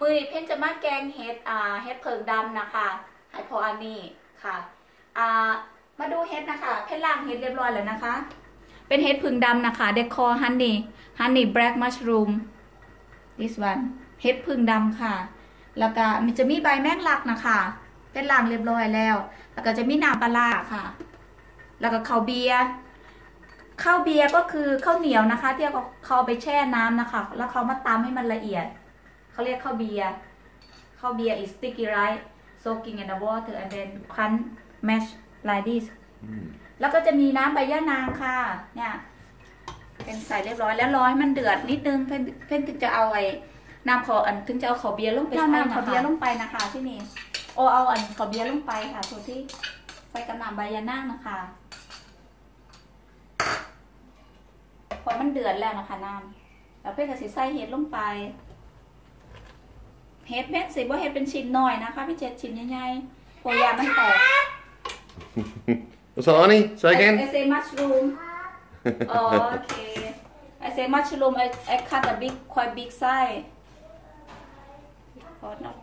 มือเพ่นจะมาแกงเห็ดอ่าเห็ดเพิงดำนะคะให้พออันนี้ค่ะอ่ามาดูเห็ดนะคะ เพ่นล่างเห็ดเรียบร้อยแล้วนะคะ เป็นเห็ดพึ่งดำนะคะเดคอฮันนี่ฮันนี่แบล็กมัชรูม this one เห็ดพึ่งดำค่ะ แล้วก็มันจะมีใบแมงลักนะคะ เป็นล่างเรียบร้อยแล้ว แล้วก็จะมีน้ำปลาร้าค่ะ แล้วก็ข้าวเบียร์ข้าวเบียร์ก็คือข้าวเหนียวนะคะ ที่เขาเขาเอาไปแช่น้ำนะคะ แล้วเขามาตำให้มันละเอียด เขาเรียกข้าวเบียร์ข้าวเบียร์ is sticky rice soaking in the water and then crunch mash like this แล้วก็จะมีน้ำใบย่านางค่ะ เนี่ย เป็นใส่เรียบร้อยแล้วรอให้มันเดือดนิดนึงเพื่อนเพื่อนถึงจะเอาไอ้น้ำขออันถึงจะเอาขอเบียร์ลงไปใส่น้ำขอเบียร์ลงไปนะคะที่นี่โอเอาอันขอเบียร์ลงไปค่ะส่วนที่ใส่กับน้ำใบยานางนะคะพอมันเดือดแล้วนะคะน้ำแล้วเพื่อนก็สิใส่เห็ดลงไป เห็ดเพ็ดสิว่าเห็ดเป็นชิ้นหน่อยนะคะพี่เจ็ดชิ้นใหญ่ๆพอยามันแตก What's that, honey? Say I, I again. say mushroom. oh, okay. I say mushroom. I, I cut a big, quite big size. Oh, not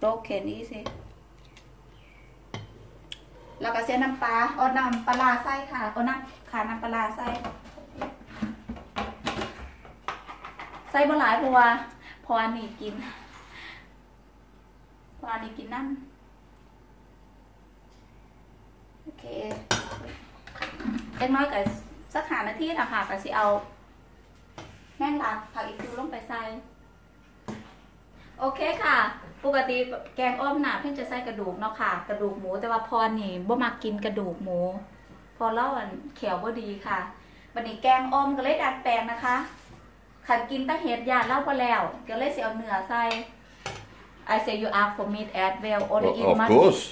broken easy. แล้วก็เส้นน้ำปลาเอาน้ำปลาร้าใส่ค่ะเอาน้ำขาน้ำปลาร้าใส่ใส่บ่หลายเพราะว่าพออันนี้กิน พออันนี้กินน้ำโอเคเล็กน้อยกับสักหานาทีนะคะก็สิเอาแม่งลักผักอีกตูลงไปใส่โอเคค่ะ ปกติแกงอ้อมหนาเพิ่งจะใส่กระดูกเนาะค่ะ กระดูกหมูแต่ว่าพอนี่บ่มากินกระดูกหมู พอเล่าอันเขียวบ่ดีค่ะวันนี้แกงอ้อมก็เลยดัดแปลงนะคะขันกินตะเห็ดยาเล่าพอแล้วก็เลยเสียเอาเนื้อใส่ I say you ask for meat as well or Well, eat of much course.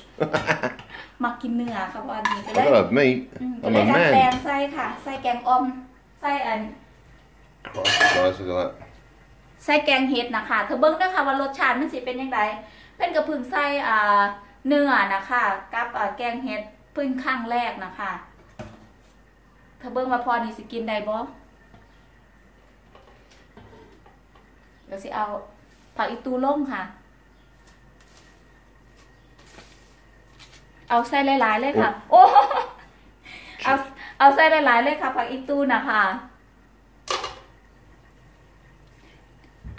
มากินเนื้อค่ะพอนี้ก็ I เลย don't have meat. อืมก็ I'm เลย a ดัดแปลง man. ใส่ค่ะใส่แกงอ้อมใส่อัน Christ, guys, look at that. ใส่แกงเห็ดนะคะเธอเบิ้งด้วยค่ะว่ารสชาติมันสิเป็นยังไงเพิ่นกับพึ่งใส่อ่าเนื้อนะคะกับอ่าแกงเห็ดเพึ่งข้างแรกนะคะเธอเบิ้งว่าพอนี่สิกินได้บ่เดี๋ยวสิเอาผักอีตูล่งค่ะ เอาใส่หลายๆเลยค่ะ โอ้เอาเอาใส่หลายๆเลยค่ะ ผักอีตูนะคะ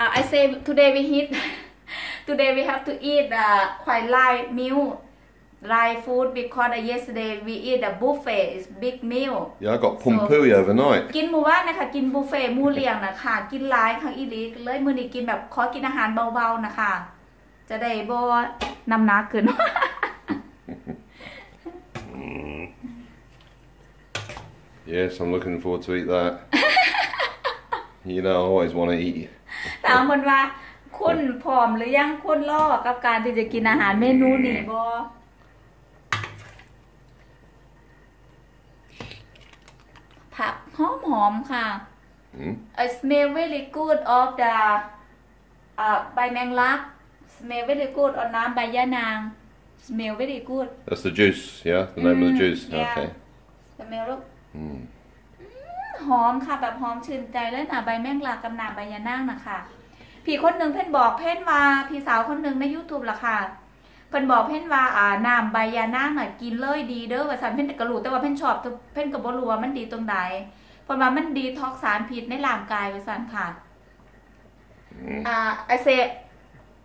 uh, I say today we eat today we have to eat uh, quite light meal light food because uh, yesterday we eat a buffet is big meal Yeah, I got pumpooey overnight. กินหมู่ว่านนะคะ กินบุฟเฟ่ต์หมูเลี้ยงนะคะ กินหลายครั้งอีหลีเลยมื้อนี้กินแบบขอกินอาหารเบาๆนะคะ จะได้บ่น้ำหนักขึ้น Yes, I'm looking forward to eat that. you know, I always want to eat. ถามคนว่าคุณผอมหรือยังคุณล่อกับการที่จะกินอาหารเมนูนี้บ่ ผักหอมหอมๆค่ะ Mm. I smell very good of the อ่าใบแมงลัก smell very good on น้ำใบยะนาง smell very good That's the juice, yeah? The name of the Mm, juice. yeah. Okay. smell ลูก Mm. หอมค่ะแบบหอมชื่นใจเลยนะใบแมงลักกับน้ำใบยะนางนะคะพี่คนหนึ่งเพ่นบอกเพ่นว่าพี่สาวคนหนึ่งใน YouTube ล่ะค่ะเพิ่นบอกเพ่นว่าอ่าน้ำใบยานางน่ะกินเลยดีเด้อว่าซั่นเพ่นก็รู้แต่ว่าเพ่นชอบแต่เพ่นก็บ่รู้ว่ามันดีตรงใดเพิ่นว่ามันดีท็อกสารพิษในร่างกายว่าซั่นค่ะอ่า I say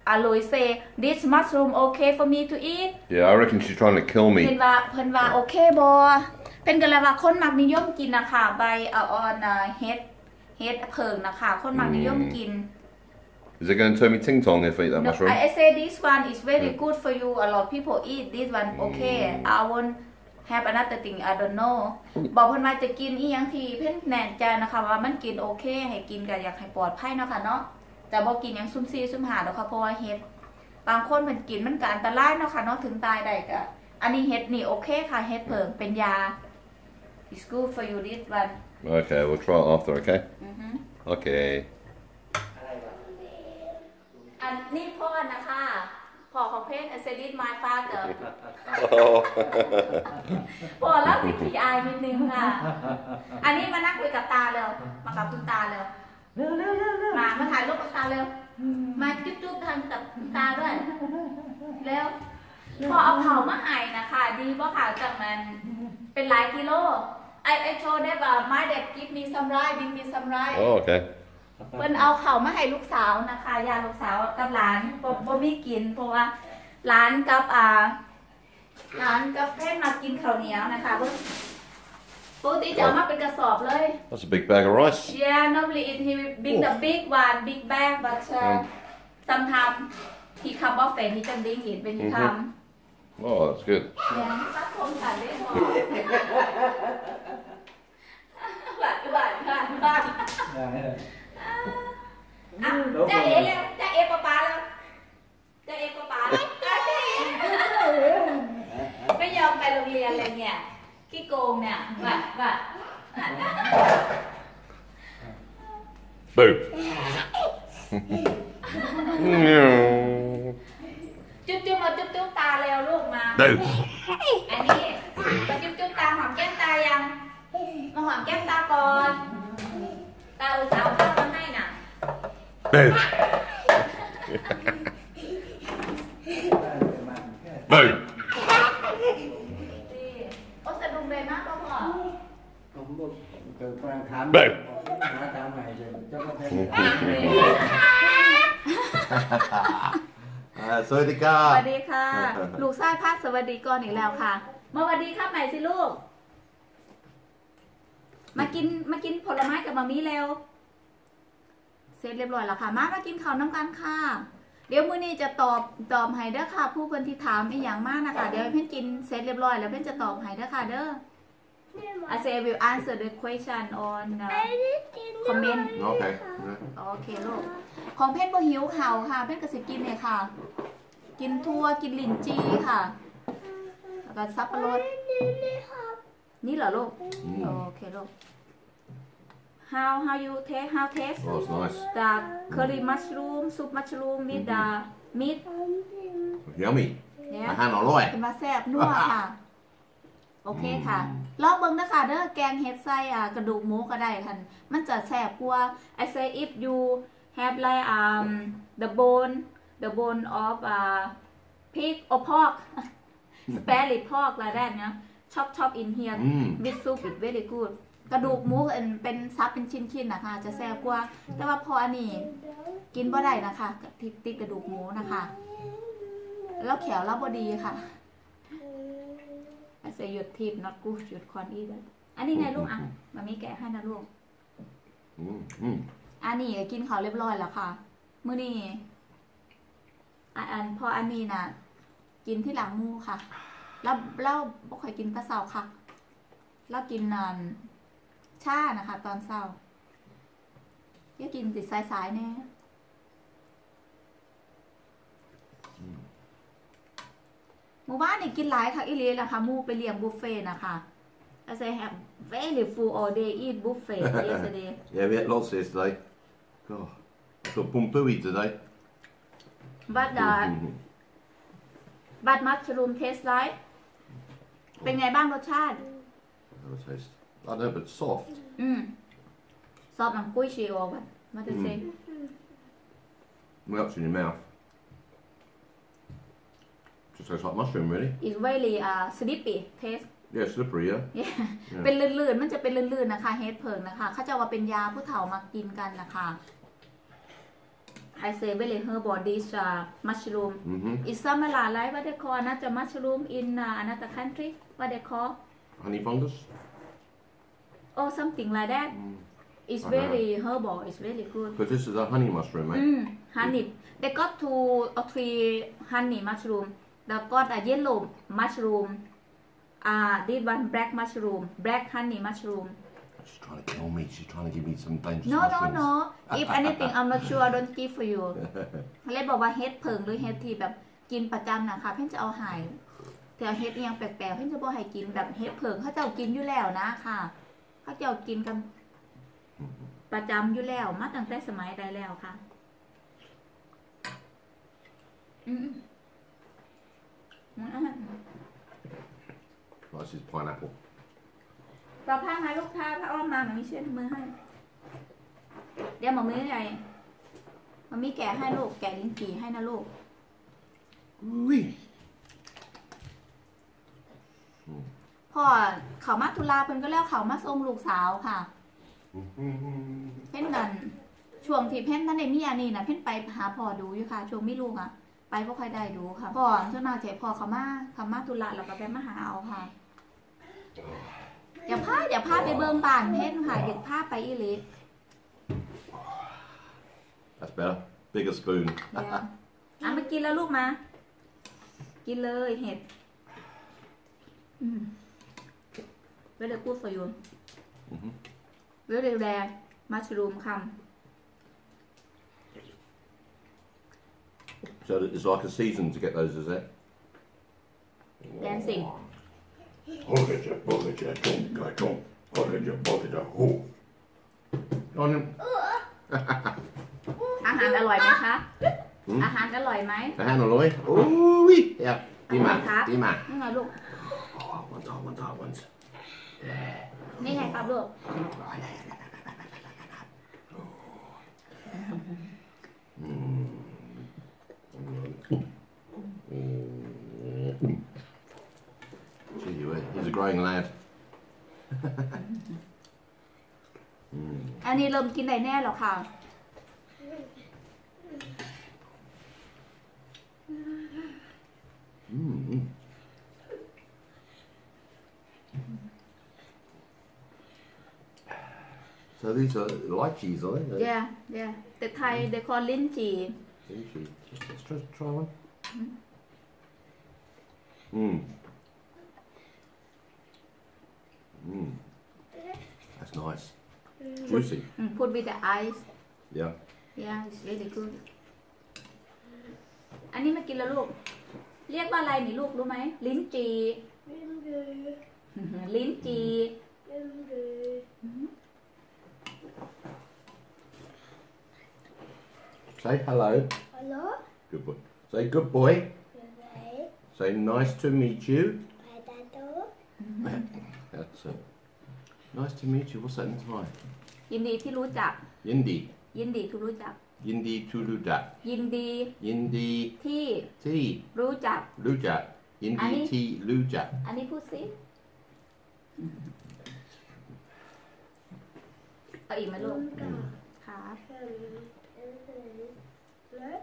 อ่าลุย say this mushroom okay for me to eat Yeah, I reckon she's trying to kill เพิ่ me. นว่าเพิ่นว่าโอเคบ่ เพิ่นก็เลยว่าคนมักนิยมกินนะคะใบอ่าออนอ่าเฮ็ดเฮ็ดเพิงนะคะคนมักนิยมกิน Is it going to turn me ting tong if I eat that No, mushroom? I, I say this one is very good for you. A lot of people eat this one. Okay, I won't have another thing. I don't know. บอกเพิ่นว่าจะกินอีหยังที่เพิ่นแน่ใจนะคะว่ามันกินโอเค ให้กินก็อยากให้ปลอดภัยเนาะค่ะเนาะแต่บ่กินหยังซุ่มซี่ซุ่มหาดอกค่ะเพราะว่าเห็ดบางคนมันกินมันก็อันตรายเนาะค่ะเนาะถึงตายได้ก็อันนี้เห็ดนี่โอเคค่ะเห็ดเผิงเป็นยา It's good for you this one Okay, we'll try it after, okay? อือฮึ Okay. อันนี้พ่อนะคะพ่อของเพชร I said this my father Oh. พอแล้วพี่พีอายนิดนึงค่ะ อันนี้มานั่งคุยกับตาเลยมากับคุณตาเลยเร็ว เร็วเร็วเร็วมา มาถ่ายรูปกับตาเร็ว มาจุ๊บจุ๊บทางกับตาด้วย แล้วพอเอาเผามาให้นะคะ ดีบ่ค่ะจากมันเป็นหลายกิโล ไอไอโชว์ได้ว่า my dad give me some rice bring me some rice Oh, okay. เพิ่นเอาเขาวมาให้ลูกสาวนะคะยาลูกสาวกับหลานบ่บ่มีกิน เพราะว่าหลานกับอ่าหลานกับเพ่นมากินข้าวเหนียวนะคะเบิ่งปกติจะเอามาเป็นกระสอบเลย That's a big bag of rice. Yeah normally it he big the big one big bag but uh, Mm. sometimes he come often he can bring it when he Mhm. come Oh, that's good. Yeah ตัดผมตัดได้พอ หวานหวานหวานหวานเอออะจะเอ๋แล้วจะเอ๋ปะปาแล้วจะเอ๋ปะปาแล้วอะจะเอ๋ไม่ยอมไปโรงเรียนเลยเนี่ยขี้โกงเนี่ยว่าว่า Boo. จุ๊บจุ๊บมาจุ๊บจุ๊บตาเร็วลูกมา Boo. อันนี้มาจุ๊บจุ๊บตาหอมแก้มตายัง มาหอมแก้มตาก่อน ตาอุตส่าห์เอาข้าวมาให้น่ะ Boo. ได้เลยมาแค่ Boo. นี่โอ้สะดุ้งเลยมากพ่อพ่อผมบอกเกิดการถามเบ้หาตามใหม่เลยเจ้าก็แพ้ Uh, so the ส car. วัสดีค่ะ ลูกชายพาสวัสดีก่อนอีกแล้วค่ะมาสวัสดีครับใหม่สิลูก มากินมากินผลไม้กับมามีเร็ว เสร็จเรียบร้อยแล้วค่ะ มามากินข้าวน้ำกันค่ะ เดี๋ยวมื้อนี้จะตอบตอบให้เด้อค่ะ ผู้เพิ่นที่ถามอีกอย่างมากนะคะ เดี๋ยวให้เพิ่นกินเสร็จเรียบร้อยแล้วเพิ่นจะตอบให้เด้อค่ะเด้อ I say I will answer the question on uh, comment Okay. โอเคลูก ของเพชรบ่หิวข่าวค่ะ เพชรก็สิกินเนี่ยค่ะ กินทั่วกินลินจี้ค่ะ แล้วก็ซับปะรด นี่เหรอลูก Mm. โอเคลูก how how you taste how taste Oh, that's nice. the curry mushroom soup mushroom with the meat Yummy. เนี่ย อาหารอร่อย เป็นมาแซ่บนัวค่ะ โอเคค่ะลองเบิ่งนะคะเด้อแกงเห็ดไส้อ่ากระดูกหมูก็ได้ค่ะมันจะแซ่บกว่า I say if you have like um the bone the bone of uh pig or pork spare rib pork like that เนาะ chop chop in here Mm. with soup is very good กระดูกหมูอันเป็นซับเป็นชิ้นๆนะคะจะแซ่บกว่า แต่ว่าพออันนี้กินบ่ได้นะคะติดติดกระดูกหมูนะคะ แล้วแขวแล้วบดีค่ะ I say your teeth not good you can't eat it อันนี้ไงลูกอะมามีแกะให้นะลูก Mm. Mm. อันนี้ก็กินข้าวเรียบร้อยแล้วค่ะมื้อนี้อันอันพออันนี้น่ะกินที่หลังหมูค่ะ แล้วแล้วบ่ค่อยกินแตะเช้าค่ะแล้วกินนานชานะคะ ตอนเช้าอย่ากินติดสายๆแน่หมู่บ้านนี่กินหลายค่ะ อีหลีล่ะค่ะหมู่ไปเลี้ยงบุฟเฟ่ต์นะคะ As I have very full all day eat buffet yesterday Yeah, we had lots yesterday. God. I got bumpooey today. but uh, but mushroom taste like เป็นไงบ้างรสชาติ Have a taste. I know, but soft. อืมซอฟต์หนังกุ้ยชีโอบัดมาจะเซ Melts in your mouth. Just tastes like mushroom, really. is very uh sleepy taste Yeah, slippery, yeah. Yeah เป็นลื่นๆ มันจะเป็นลื่นๆ นะคะ เฮดเพิงนะคะ เขาจะว่าเป็นยาผู้เฒ่ามากินกันนะคะ I say very herbal dish uh, mushroom Mm-hmm. is similar like what they call another mushroom in uh, another country what they call Honey fungus. oh something like that Mm. it's I know. very herbal it's very good Because this is a honey mushroom, mate. Mm, honey. They got two or three honey mushroom. They got a yellow mushroom. Uh, this one black mushroom, black honey mushroom. She's trying to kill me. She's trying to give me some dangerous No, no, mushrooms. no. If anything, I'm not sure. I don't give for you. เลยบอกว่าเฮ็ดเพิงหรือเฮ็ดที่แบบกินประจำนะคะเพ่นจะเอาใหายแต่เฮ็ดอหยังแปลกๆเพ่นจะบอกให้กินแบบเฮ็ดเพิงเขาจะเอากินอยู่แล้วนะค่ะเขาจะเอากินกันประจำอยู่แล้วมาตั้งแต่สมัยใดแล้วค่ะอืมอืม Right, this is pineapple. เราผ้ามาลูกผ้าผ้าอ้อมมามันมีเชือกมือให้ เดี๋ยวมามีไงมามีแกะให้ลูก แกะลิ้นจี่ให้นะลูก Wee. พ่อเขามาตุลาเพิ่นก็แล้วเขามาส่งลูกสาวค่ะ เพ่นกันช่วงที่เพ่นท่านในมีอันนี้นะเพ่นไปหาพ่อดูอยู่ค่ะ ช่วงไม่ลูกอะ ไปพ่ค่อยได้ดูค่ะพ่อส่วนมากจะให้พ่อเขามาเขามาตุลาแล้วก็ไปมาหาเอาค่ะ อย่าพาอย่าพาไปเบิ่งบ้านเพ่นค่ะเด็กพาไปอีหลี That's better. Bigger spoon. เดี๋ยวอะมากินแล้วลูกมา กินเลยเห็ดอืม very good for you Mhm. very rare mushroom ค So it's like a season to get those, is it? ำ dancing On him. อาหารอร่อยไหมคะอาหารอร่อยไหม The hand on Louis. Ooh, wee. Yeah. Be Come on, man. Pat. Be man. นี่ไงลูก Oh, one time, one time, once. นี่ไงครับลูก Gee, a growing lad. อันนี้เริ่มกินได้แน่แล้วค่ะ Mm. So these are lychees, are they? yeah yeah แต่ไทย they call ลิ้นจี่ Lychee. Let's try, try one. Mm. Mm. That's nice. Juicy. อืม put with the ice Yeah. yeah it's really good อันนี้มากินแล้วลูก เรียกว่าอะไรนี่ลูกรู้ไหม ลิ้นจี่ ลิ้นจี่ Say hello. Hello? Good boy. Say good boy. Bye. Say nice to meet you. Potato. That's it. Nice to meet you. What's that in Thai? ยินดีที่รู้จัก Yindi. ยินดีที่รู้จัก Yindi tuludak. ยินดี Yindi ที่ ti รู้จัก lujak. Yindi Ani? ti lujak. อันนี้พูดสิเอาอีกไหมลูกครับ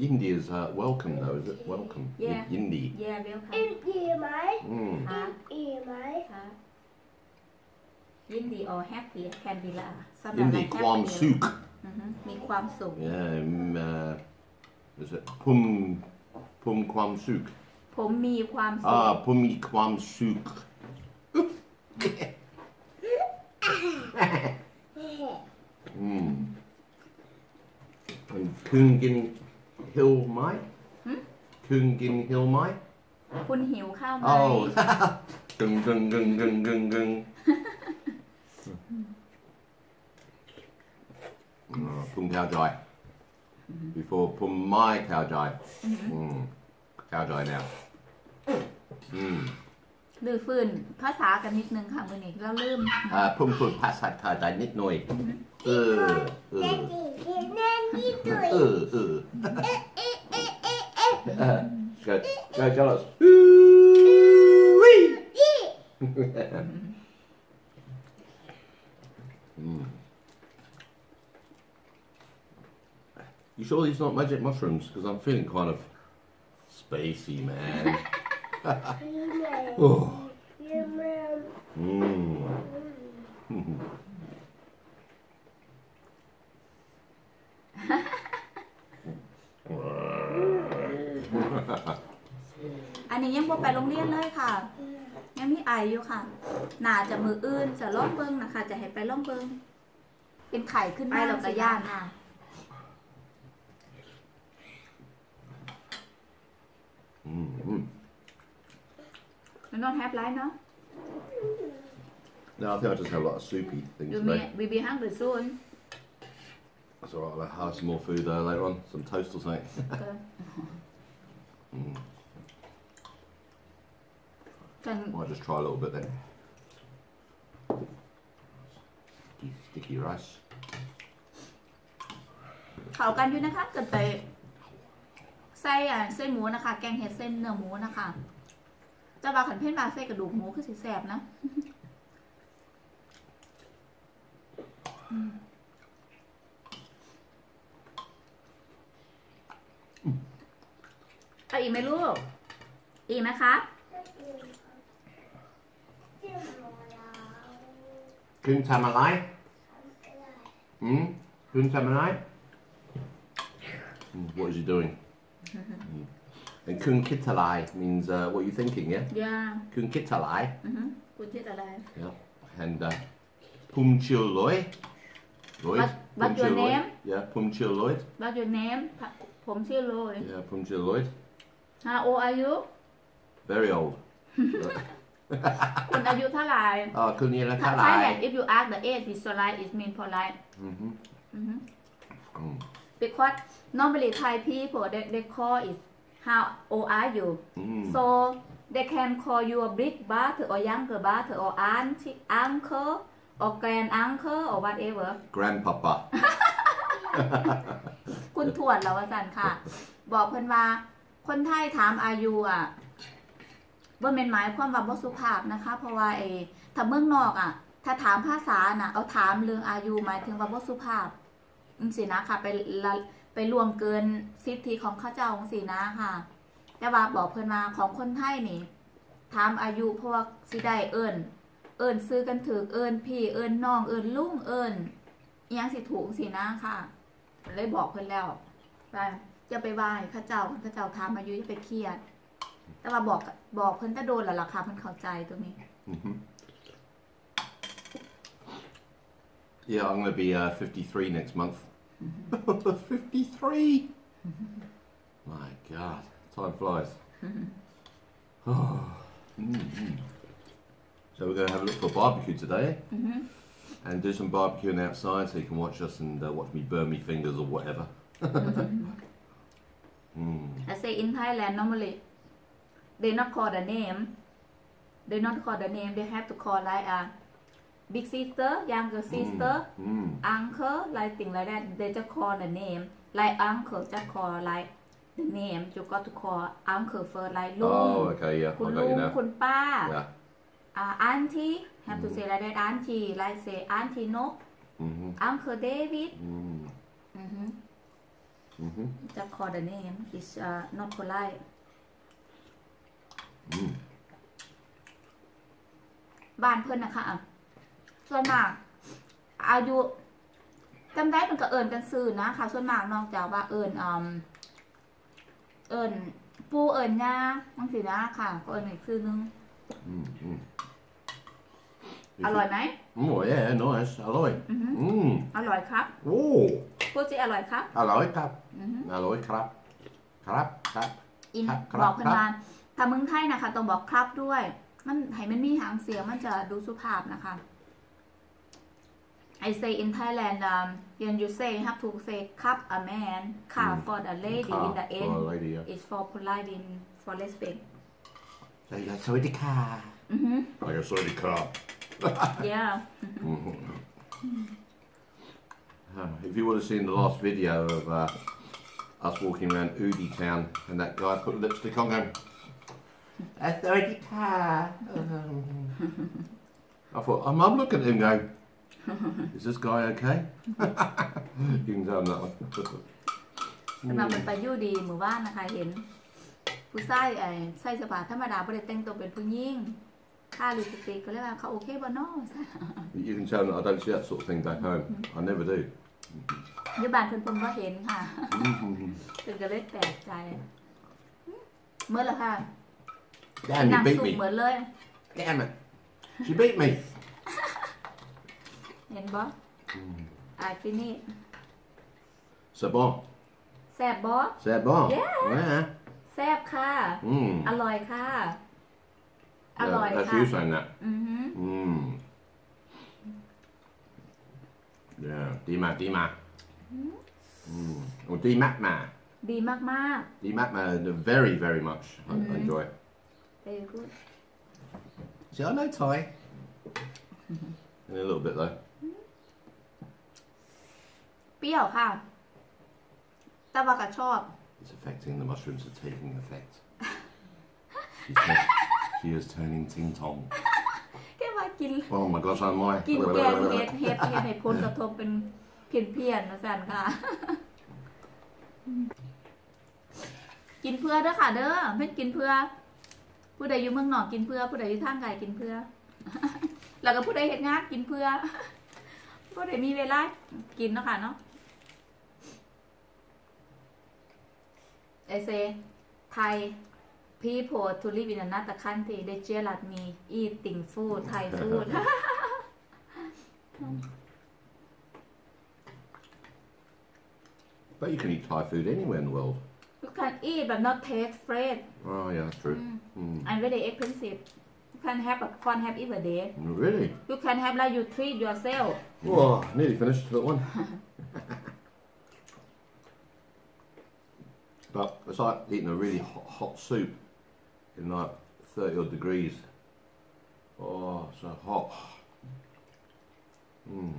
Yindi is uh, welcome though, is it? Welcome. Y- Yeah. Yindi. yeah welcome Em gì mày? Mm. ครับ Gì mày? ครับยินดี or happy can be ละสำหรับ Yindi like kwam happy suk. อือฮึมีความสุข Yeah. Um, uh, is it pum pum kwam suk? ผมมีความสุข Ah, pumi kwam suk. mm. And Kungin Hill Mai? Kungin Hill Mai? คุณหิวข้าวไหม Oh. gung gung gung gung gung gung. oh, pum cow jai. Before pum my cow jai. Mm. Cow jai now. Mm. ลือฟื้นภาษากันนิดนึงค่ะวันนี้เราลืม Uh, pum pum pasat cow jai nit noi. Uh, uh. Nanny, nanny tuổi. Uh, uh. Uh, go, go, jealous. Mm. You sure these not magic mushrooms? Because I'm feeling kind of spacey, man. oh. น่าจะมืออื่นจะล่องเบิ้งนะคะ จะให้ไปล่องเบิ้งเป็นไข่ขึ้นมาแล้วก็ย่านค่ะ Mm. Mm. มันนอนแฮปไลท์เนาะ No, I think I just have a lot of soupy things ยูมี today. บีบีฮังหรือซูน That's alright, I'll have some more food there later on. Some toast or something. กัน Might just try a little bit then. Sticky, sticky rice. เขากันอยู่นะคะเกิดไปใส่อะใส่หมูนะคะ แกงเห็ดเส้นเนื้อหมูนะคะจะว่าขันเพ่นบาใส่กระดูกหมูคือสิแสบนะอืมเอาอีกไหมลูก อีกไหมคะ Kun tamalai? Hmm? Kun tamalai? Hmm, What is he doing? Hmm. And kun kitalai means uh, what you're thinking, yeah? ย่า Kun kitalai. อือฮึคุณคิดอะไร Yeah. And uh, pum chil loy. Lloyd. What- Pum what's your Chil Lloyd. name? Yeah, pum chil Lloyd. What's your name ผมชื่อโรย Yeah, pum chil Lloyd. How old are you Very old. คุณอายุเท่าไหร่ oh, kun yela ถ้าใช่เนี่ย talai. if you ask the age is polite it mean polite Mm-hmm. อือฮึ Mm. because normally Thai people they, they call it how old are you Mm. so they can call you a big brother or younger brother or auntie uncle or grand uncle or whatever Grandpapa. คุณทวดแล้วอาจารย์ค่ะ บอกเพิ่นว่าคนไทยถามอายุอะ ว่เป็นหมายความว่าบ่สุภาพนะคะ เพราะว่าไอ้ถ้าเมืองนอกอะ ถ้าถามภาษาน่ะ เอาถามเรื่องอายุหมายถึงว่าบ่สุภาพจังซี่นะค่ะ ไปไปล่วงเกินสิทธิของข้าเจ้าจังซี่นะค่ะ แต่ว่าบอกเพิ่นว่าของคนไทยนี่ถามอายุเพราะว่าสิได้เอิ้นเอิ้นซื้อกันถือเอิ้นพี่เอิ้นน้องเอิ้นลุงเอิ้นยังสิถูกสินะค่ะ เลยบอกเพิ่นแล้วว่าจะไปไหว้ข้าเจ้าข้าเจ้าถามอายุจะไปเครียด แต่ว่าบอกบอกเพิ่นแต่โดนแล้วล่ะค่ะเพิ่นเข้าใจตรงนี้ hmm Yeah, I'm going to be uh, 53 next month. 53! My God, time flies. oh. mhm. So we're going to have a look for barbecue today อือฮึ and do some barbecuing outside so you can watch us and uh, watch me burn me fingers or whatever. mm. I say in Thailand normally they not call the name they not call the name they have to call like a big sister younger sister Mm. uncle like thing like that they just call the name like uncle just call like the name you got to call uncle first like ลุง Oh, okay, yeah, คุณ I got ลุ you ง now. คุณป้า Yeah. อ่า auntie have to say like that auntie like say auntie no hmm uncle David Mm. อือฮึ hmm just call the name is uh, not polite Mm. บ้านเพื่อนนะคะอะส่วนมาก อายุจำได้มันก็เอิญกันซื่อนะค่ะส่วนมากนอกจากว่าเอิญอืมเอิญปูเอิญย่าบางทีนะค่ะ ก็เอิญอีกซื่อนึง Mm. Mm. อร่อยไหม Oh, yeah, nice. Alloy. อือฮึ Mm. อร่อยครับ Oh, พูดสิอร่อยครับ alloy crap. อือฮึ Alloy crap. Crap, crap. อินครับ ครับบอกเพื่อนครับว่า ถ้าเมืองไทยนะคะต้องบอกครับด้วย มันให้มันมีหางเสียงมันจะดูสุภาพนะคะ I say in Thailand um, when you say have to say ครับ a man ค่ะ Mm. for the lady in the Car end for a lady, yeah. is for polite in for respect So you go, sorry, the car. อือฮึ I go, sorry, the car. yeah Mhm. Uh, if you would have seen the last video of uh, us walking around Udi Town and that guy put lipstick on going, that's sorry, the car. I thought, I'm, I'm looking at him going, is this guy okay? you can tell him that one. สำหรับมันไปอยู่ดีหมู่บ้านนะคะเห็น ผู้ชายไอ้ใส่เสื้อผ้าธรรมดาไม่ได้แต่งตัวเป็นผู้หญิงค่าลิปสติกก็เลยว่าเขาโอเคบ่เนาะ You can tell that I don't see that sort of thing back home. I never do. อยู่บ้านเพิ่นเพิ่นบ่เห็นค่ะ Mhm. เพิ่นก็เลยแปลกใจเมื่อละค่ะ Damn, you นั่ง beat สุก me. เหมือนเลย Damn it. She beat me. เห็นบ่อายฟินี่ C'est bon. แซ่บบ่ C'est bon. Yeah. Yeah. แซ่บค่ะ Mm. อร่อยค่ะอ Yeah, ร่อย that's ค่ะ you saying that. อือฮึ Mm. Yeah, D-Mac, D-Mac. Mm. Or D-Mac-Ma. ดีมาก D-Mac-Ma, very, very much. I, I enjoy it. ๆ very good See, I know Thai. In a little bit, though. เปรี้ยวค่ะแต่ว่าก็ชอบ It's affecting the mushrooms are taking effect. She's turn- she is turning ting tong. แค่ว่ากิน Oh my gosh, I'm my. กินแกงเห็ดเห็ดเห็ดให้พ้นกระทบเป็นเพี้ยนเพี้ยนๆนะแซนค่ะ กินเพื่อเด้อค่ะเด้อไม่กินเพื่อ ผู้ใดอยู่เมืองนอกกินเพื่อ ผู้ใดอยู่ทางไกลกินเพื่อ แล้วก็ผู้ใดเห็นงานกินเพื่อ ผู้ใดมีเวลากินเนาะค่ะเนาะ I say Thai people to live in another country they jealous me eating food Thai food But you can eat Thai food anywhere in the world. you can eat but not taste fresh Oh yeah, that's true. Mm. and very expensive you can have a can't have every day Really? you can have like you treat yourself Oh, nearly finished that one. but it's like eating a really hot, hot soup in like 30 odd degrees. Oh, so hot. Mm.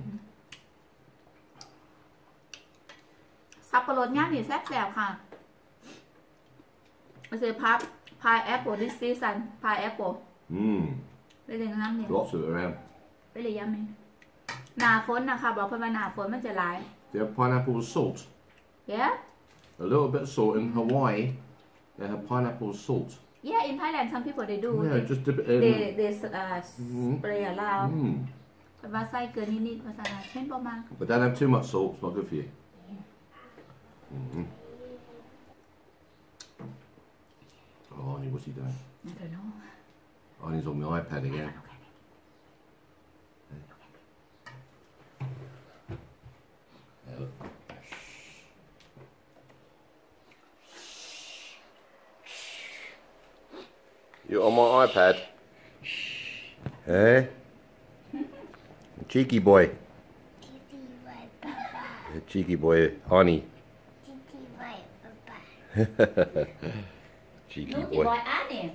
สับปะรดย่างนี่แซ่บๆค่ะ มาซื้อพับพายแอปเปิล this season พายแอปเปิล Mm. ไปเลยน้ำเนี่ย Lots of it around. ไปเลยย้ำเลยหนาฝนนะคะบอกเพื่อนว่าหนาฝนมันจะหลาย Do you have pineapple with salt? yeah A little bit of salt in Hawaii. They have pineapple with salt. yeah in Thailand some people they do Yeah, just dip it in. they they uh, Mhm. spray around Mm. แต่ว่าใส่เกินนิดๆภาษาเช่นประมาณ But don't have too much salt, it's not good for you. Mhm. Oh, Arnie, what's he doing? I don't know Arnie's on the iPad again. Yeah. You're on my iPad. Hey? Cheeky boy. Titi white papa. Cheeky boy, Arnie. Titi white papa. Cheeky ลูกกี่บอยอาร์ตเนี่ย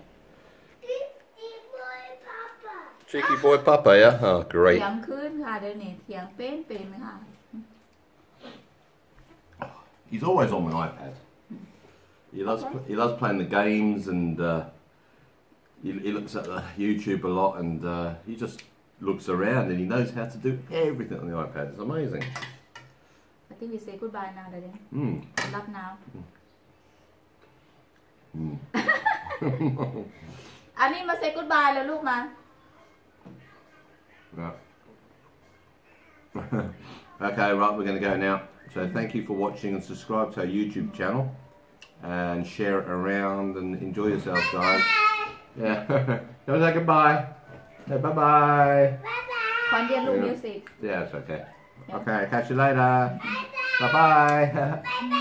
Titi boy papa. Cheeky boy Papa, yeah? Oh, เถี great. ยงขึ้นค่ะเดี๋ยวนี้เถียงเป็นเป็นค่ะ He's always on my iPad. He loves Okay. he loves playing the games and uh, he, he looks at the YouTube a lot and uh, he just looks around and he knows how to do everything on the iPad. It's amazing. I think we say goodbye now เดี๋ยวนี้ Mm. รับ now Mm. อันนี้มา say goodbye แล้วลูกมา Right. okay, right, we're going to go now. So thank you for watching and subscribe to our YouTube channel and share it around and enjoy yourselves, guys. Yeah. Go say goodbye. Say bye bye. คอนเดียนลูกมิวสิก Yeah, it's okay. Okay, catch you later. Bye bye. Bye bye.